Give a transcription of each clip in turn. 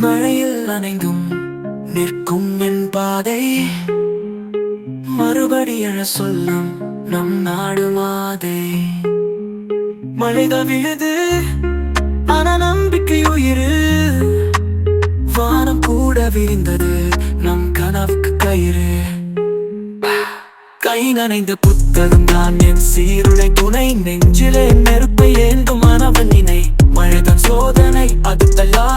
மழையில் அனைந்தும் நிற்கும் என் பாதை. மறுபடி எழ சொல்லும் நம் நாடு மாதை. மழை தவிழது ஆனா நம்பிக்கை உயிரு. வானம் கூட விரிந்தது நம் கனவுக்கு கயிறு. கை நனைந்த புத்தகம் தான் என் சீருடை துணை நெஞ்சு.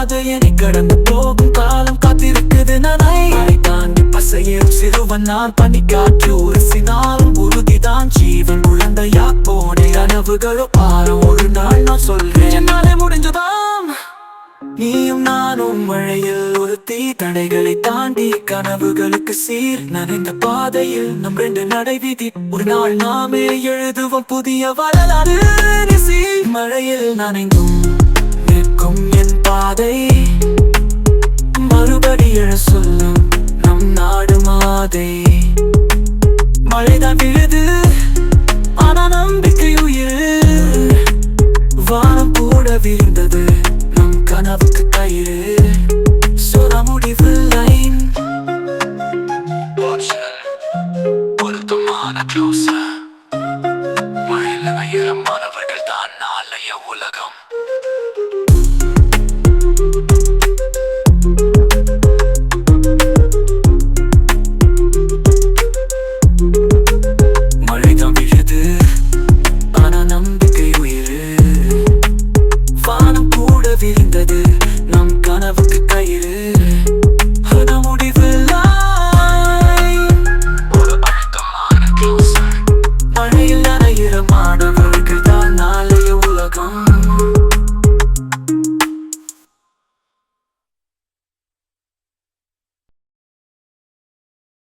அது என்னை கடந்து போகும் காலம் காத்திருக்குது. நனை மழை தாண்டி பசையேறும் சிறுவன் நான் பனிக்காற்று உரசினாலும் உறுதிதான். ஜீவன் குழந்தையா போனே கனவுகளோ பாரம். ஒரு நாள் நான் சொல்றேன் என்னாலே முடிஞ்சதாம். நீயும் நானும் மழையில் ஒரு தீ தடைகளை தாண்டி கனவுகளுக்கு சீர். நனைந்த பாதையில் நம் ரெண்டு நடை வீதி. ஒரு நாள் நாமே எழுதுவோம் புதிய வரலாறு. மழையில் நனைந்தும் மழைதான் விழுது ஆனா நம்பிக்கை உயிர் வானம் கூட விரிந்தது நம் கனவுக்கு கயிறு சொல முடிவு லைன் பொருத்தமான க்ளோஸ் மழையில் ஈரமானவர்கள் தான் நாளைய உலகம்